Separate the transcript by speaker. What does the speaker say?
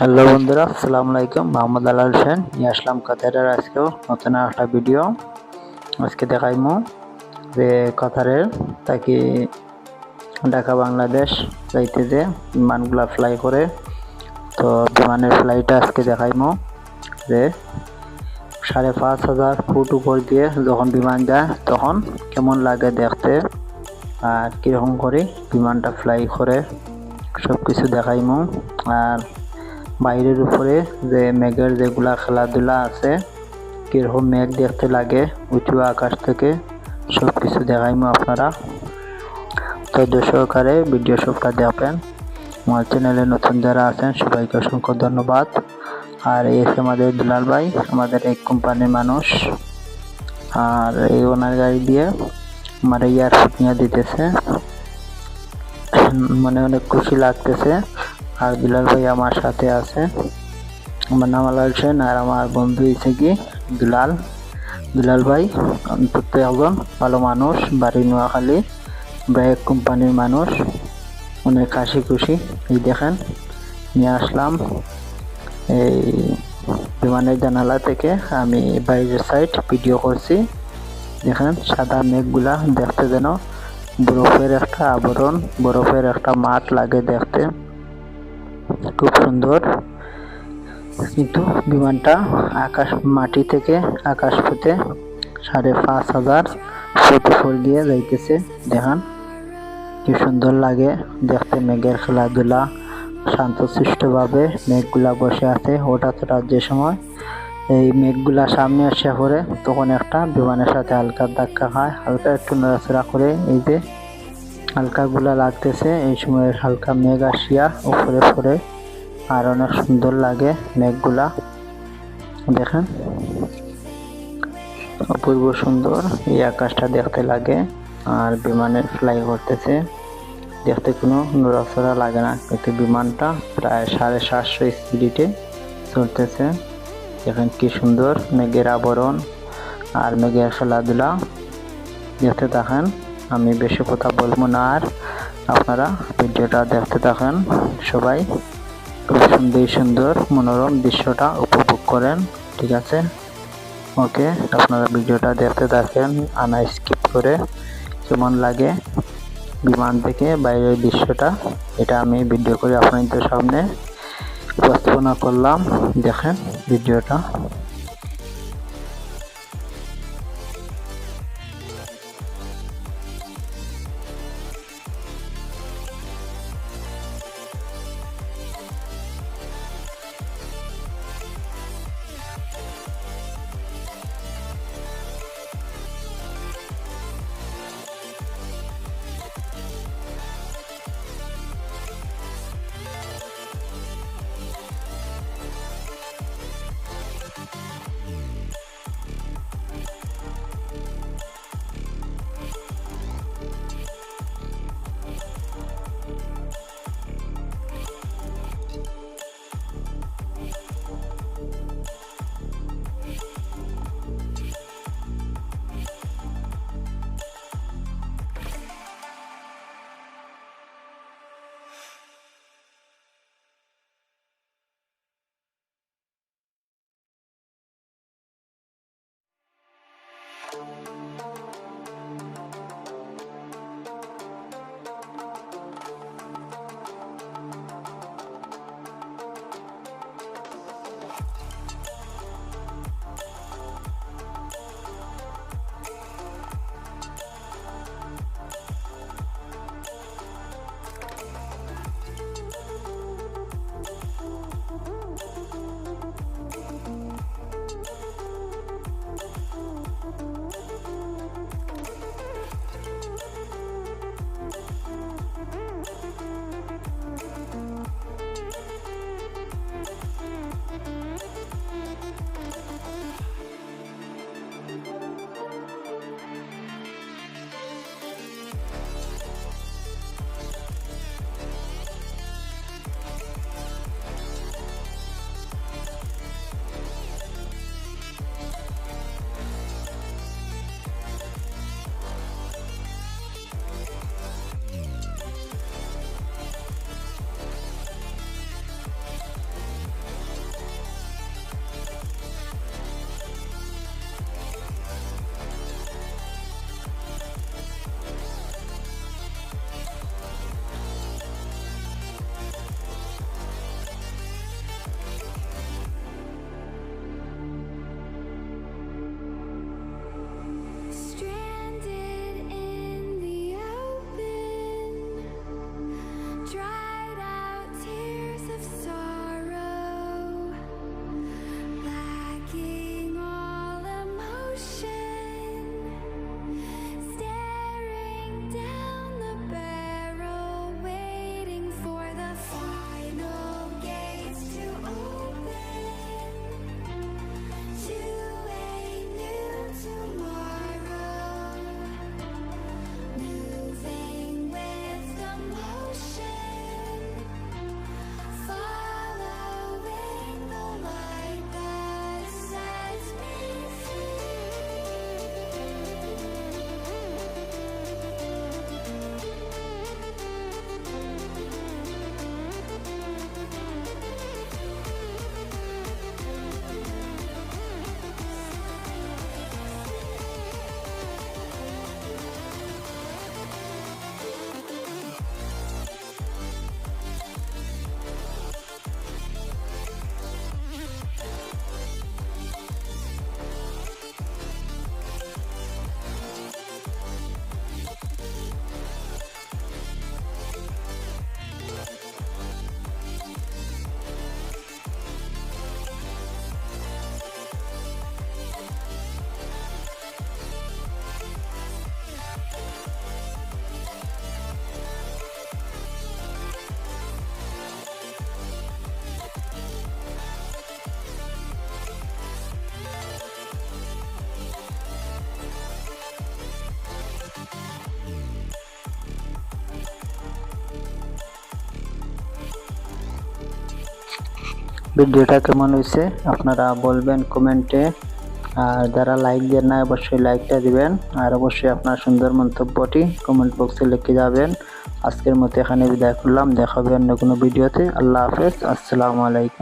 Speaker 1: Hello বন্ধুরা, আসসালামু আলাইকুম। মোহাম্মদ আলাল সেন নিয়ে আসলাম কাতারের আজকেও নতুন একটা ভিডিও। আজকে দেখাইমু যে কাতারের তাকে ঢাকা, বাংলাদেশ যাইতে যে বিমানগুলা ফ্লাই করে। তো বিমানের ফ্লাইটটা আজকে দেখাইমু যে সাড়ে পাঁচ হাজার ফুট উপর দিয়ে যখন বিমান যায়, তখন কেমন লাগে দেখতে আর কীরকম করে বিমানটা ফ্লাই করে সব কিছু দেখাইমু। আর বাইরের উপরে যে মেঘের যেগুলা খেলাধুলা আছে, কীরকম মেঘ দেখতে লাগে উঁচু আকাশ থেকে সব কিছু দেখাইমু আপনারা। ধৈর্য সহকারে ভিডিও সবটা দেখবেন। আমার চ্যানেলে নতুন যারা আছেন, সবাইকে অসংখ্য ধন্যবাদ। আর এসে আমাদের দুলাল ভাই, আমাদের এক কোম্পানির মানুষ। আর এই ওনার গাড়ি দিয়ে আমার এয়ারপোর্ট নিয়ে দিতেছে মানে অনেক খুশি লাগতেছে। আর বিলাল ভাই আমার সাথে আছে। আমার নাম আলাল সেন আর আমার বন্ধু হয়েছে কি দুলাল দুলাল ভাই অন্তত একজন ভালো মানুষ, বাড়ি নোয়াখালী ব্র্যাক কোম্পানির মানুষ। অনেক হাসি খুশি। এই দেখেন, নিয়ে আসলাম এই বিমানের জানালা থেকে। আমি বাইরের সাইড ভিডিও করছি। দেখেন, সাদা মেঘগুলা দেখতে যেন বরফের একটা আবরণ, বরফের একটা মাঠ লাগে দেখতে। খুব সুন্দর। কিন্তু বিমানটা আকাশ, মাটি থেকে আকাশ পেতে সাড়ে পাঁচ হাজার ফুট উপর দিয়ে যাইতেছে। দেখান, কি সুন্দর লাগে দেখতে। মেঘের খেলাধুলা, শান্তশিষ্টভাবে মেঘগুলা বসে আছে। হঠাৎ হঠাৎ যে সময় এই মেঘগুলা সামনে আসে পড়ে, তখন একটা বিমানের সাথে হালকা ধাক্কা খায়। হালকা একটু নড়াচড়া করে এই যে হালকা গুলা লাগতেছে। এই সময় হালকা মেঘ আসিয়া উপরে পড়ে। আর অনেক সুন্দর লাগে মেঘগুলা। দেখেন। অপূর্ব সুন্দর এই আকাশটা দেখতে লাগে। আর বিমানের ফ্লাই করতেছে। দেখতে কোনো নড়াচড়া লাগে না। কিন্তু বিমানটা প্রায় সাড়ে সাতশো স্পিডে চলতেছে দেখেন কি সুন্দর মেঘের আবরণ। আর মেঘের খেলাধুলা দেখতে থাকেন। আমি বেশি কথা বলব না আর। আপনারা ভিডিওটা দেখতে থাকেন। সবাই খুব সুন্দর সুন্দর, মনোরম দৃশ্যটা উপভোগ করেন, ঠিক আছে? ওকে, আপনারা ভিডিওটা দেখতে থাকেন, আনা স্কিপ করে কেমন লাগে বিমান থেকে বাইরের দৃশ্যটা, এটা আমি ভিডিও করে আপনাদের সামনে উপস্থাপনা করলাম। দেখেন ভিডিওটা। ভিডিওটা কেমন হয়েছে আপনারা বলবেন কমেন্টে, আর যারা লাইক দেন না অবশ্যই লাইকটা দিবেন, আর অবশ্যই আপনার সুন্দর মন্তব্যটি কমেন্ট বক্সে লিখে যাবেন। আজকের মতো এখানে বিদায় করলাম দেখাবে অন্য কোনো ভিডিওতে। আল্লাহ হাফেজ, আসসালামু আলাইকুম।